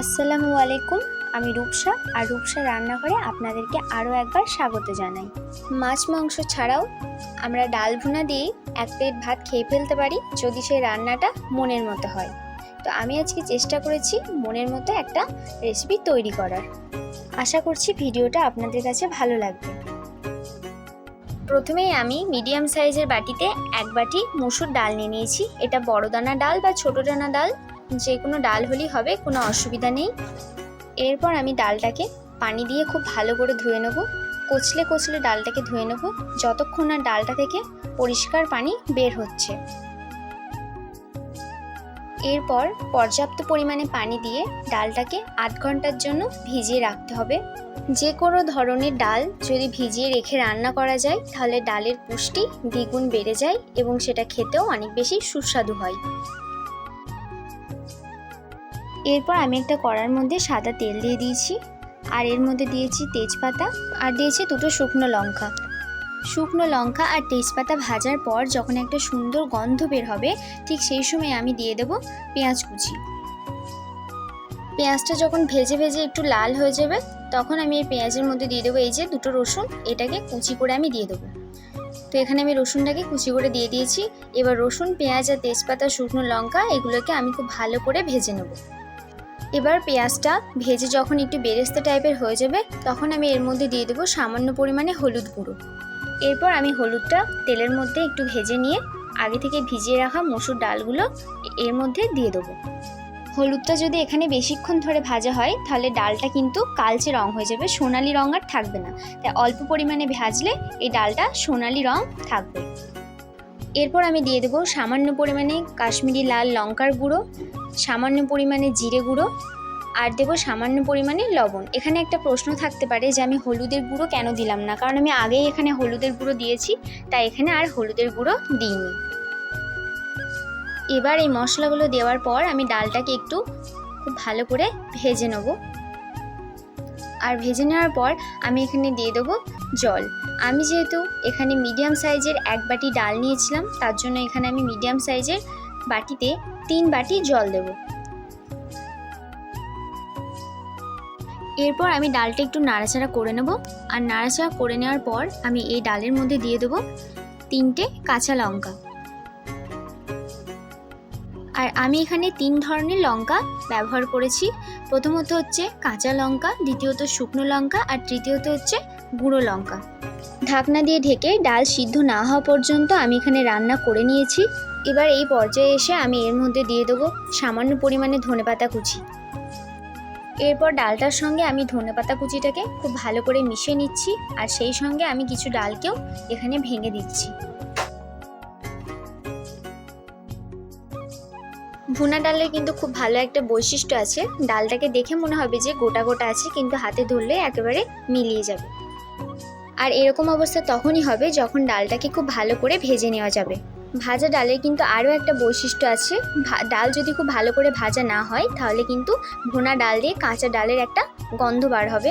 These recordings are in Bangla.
আসসালামু আলাইকুম, আমি রূপসা আর রূপসা রান্নাঘরে আপনাদেরকে আরও একবার স্বাগত জানাই। মাছ মাংস ছাড়াও আমরা ডাল ভুনা দিয়েই এক প্লেট ভাত খেয়ে ফেলতে পারি যদি সেই রান্নাটা মনের মতো হয়। তো আমি আজকে চেষ্টা করেছি মনের মতো একটা রেসিপি তৈরি করার। আশা করছি ভিডিওটা আপনাদের কাছে ভালো লাগবে। প্রথমেই আমি মিডিয়াম সাইজের বাটিতে এক বাটি মুসুর ডাল নিয়ে নিয়েছি। এটা বড় দানা ডাল বা ছোট দানা ডাল যে কোনো ডাল হলেই হবে, কোনো অসুবিধা নেই। এরপর আমি ডালটাকে পানি দিয়ে খুব ভালো করে ধুয়ে নেব। কচলে কচলে ডালটাকে ধুয়ে নেব, যতক্ষণ না ডালটা থেকে পরিষ্কার পানি বের হচ্ছে। এরপর পর্যাপ্ত পরিমাণে পানি দিয়ে ডালটাকে আধ ঘণ্টার জন্য ভিজিয়ে রাখতে হবে। যে কোনো ধরনের ডাল যদি ভিজিয়ে রেখে রান্না করা যায়, তাহলে ডালের পুষ্টি দ্বিগুণ বেড়ে যায় এবং সেটা খেতেও অনেক বেশি সুস্বাদু হয়। এরপর আমি একটা কড়ার মধ্যে সাদা তেল দিয়ে দিয়েছি। আর এর মধ্যে দিয়েছি তেজপাতা আর দিয়েছি দুটো শুকনো লঙ্কা। শুকনো লঙ্কা আর তেজপাতা ভাজার পর যখন একটা সুন্দর গন্ধ বের হবে, ঠিক সেই সময় আমি দিয়ে দেব পেঁয়াজ কুচি। পেঁয়াজটা যখন ভেজে ভেজে একটু লাল হয়ে যাবে, তখন আমি এই পেঁয়াজের মধ্যে দিয়ে দেবো এই যে দুটো রসুন, এটাকে কুচি করে আমি দিয়ে দেবো। তো এখানে আমি রসুনটাকে কুচি করে দিয়ে দিয়েছি। এবার রসুন, পেঁয়াজ আর তেজপাতা, শুকনো লঙ্কা, এগুলোকে আমি খুব ভালো করে ভেজে নেব। এবার পেঁয়াজটা ভেজে যখন একটু বেরেস্তা টাইপের হয়ে যাবে, তখন আমি এর মধ্যে দিয়ে দেবো সামান্য পরিমাণে হলুদ গুঁড়ো। এরপর আমি হলুদটা তেলের মধ্যে একটু ভেজে নিয়ে, আগে থেকে ভিজিয়ে রাখা মসুর ডালগুলো এর মধ্যে দিয়ে দেবো। হলুদটা যদি এখানে বেশিক্ষণ ধরে ভাজা হয়, তাহলে ডালটা কিন্তু কালচে রং হয়ে যাবে, সোনালি রং আর থাকবে না। তাই অল্প পরিমাণে ভাজলে এই ডালটা সোনালি রং থাকবে। এরপর আমি দিয়ে দেবো সামান্য পরিমাণে কাশ্মীরি লাল লঙ্কার গুঁড়ো সামান্য পরিমাণে জিরে গুঁড়ো আর দেবো সামান্য পরিমাণে লবণ। এখানে একটা প্রশ্ন থাকতে পারে যে আমি হলুদের গুঁড়ো কেন দিলাম না? কারণ আমি আগেই এখানে হলুদের গুঁড়ো দিয়েছি, তাই এখানে আর হলুদের গুঁড়ো দিইনি। এবার এই মশলাগুলো দেওয়ার পর আমি ডালটাকে একটু খুব ভালো করে ভেজে নেব। আর ভেজে নেওয়ার পর আমি এখানে দিয়ে দেবো জল। আমি যেহেতু এখানে মিডিয়াম সাইজের এক বাটি ডাল নিয়েছিলাম, তার জন্য এখানে আমি মিডিয়াম সাইজের বাটিতে তিন বাটি জল দেব। এরপর আমি ডালটা একটু নাড়াচাড়া করে নেব। আর নাড়াচাড়া করে নেওয়ার পর আমি এই ডালের মধ্যে দিয়ে দেবো তিনটে কাঁচা লঙ্কা। আর আমি এখানে তিন ধরনের লঙ্কা ব্যবহার করেছি। প্রথমত হচ্ছে কাঁচা লঙ্কা, দ্বিতীয়ত শুকনো লঙ্কা, আর তৃতীয়ত হচ্ছে গুঁড়ো লঙ্কা। ঢাকনা দিয়ে ঢেকে ডাল সিদ্ধ না হওয়া পর্যন্ত আমি এখানে রান্না করে নিয়েছি। এবার এই পর্যায়ে এসে আমি এর মধ্যে দিয়ে দেবো সামান্য পরিমাণে ধনেপাতা কুচি। এরপর ডালটার সঙ্গে আমি ধনেপাতা কুচিটাকে খুব ভালো করে মিশিয়ে নিচ্ছি আর সেই সঙ্গে আমি কিছু ডালকেও এখানে ভেঙে দিচ্ছি। ভুনা ডালের কিন্তু খুব ভালো একটা বৈশিষ্ট্য আছে। ডালটাকে দেখে মনে হবে যে গোটা গোটা আছে, কিন্তু হাতে ধরলে একেবারে মিলিয়ে যাবে। আর এরকম অবস্থা তখনই হবে যখন ডালটাকে খুব ভালো করে ভেজে নেওয়া যাবে। ভাজা ডালের কিন্তু আরও একটা বৈশিষ্ট্য আছে। ডাল যদি খুব ভালো করে ভাজা না হয়, তাহলে কিন্তু ভুনা ডাল দিয়ে কাঁচা ডালের একটা গন্ধ বার হবে।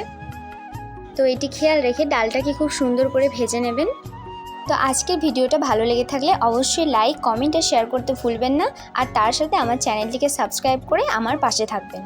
তো এটি খেয়াল রেখে ডালটাকে খুব সুন্দর করে ভেজে নেবেন। তো আজকের ভিডিওটা ভালো লেগে থাকলে অবশ্যই লাইক, কমেন্ট আর শেয়ার করতে ভুলবেন না। আর তার সাথে আমার চ্যানেলটিকে সাবস্ক্রাইব করে আমার পাশে থাকবেন।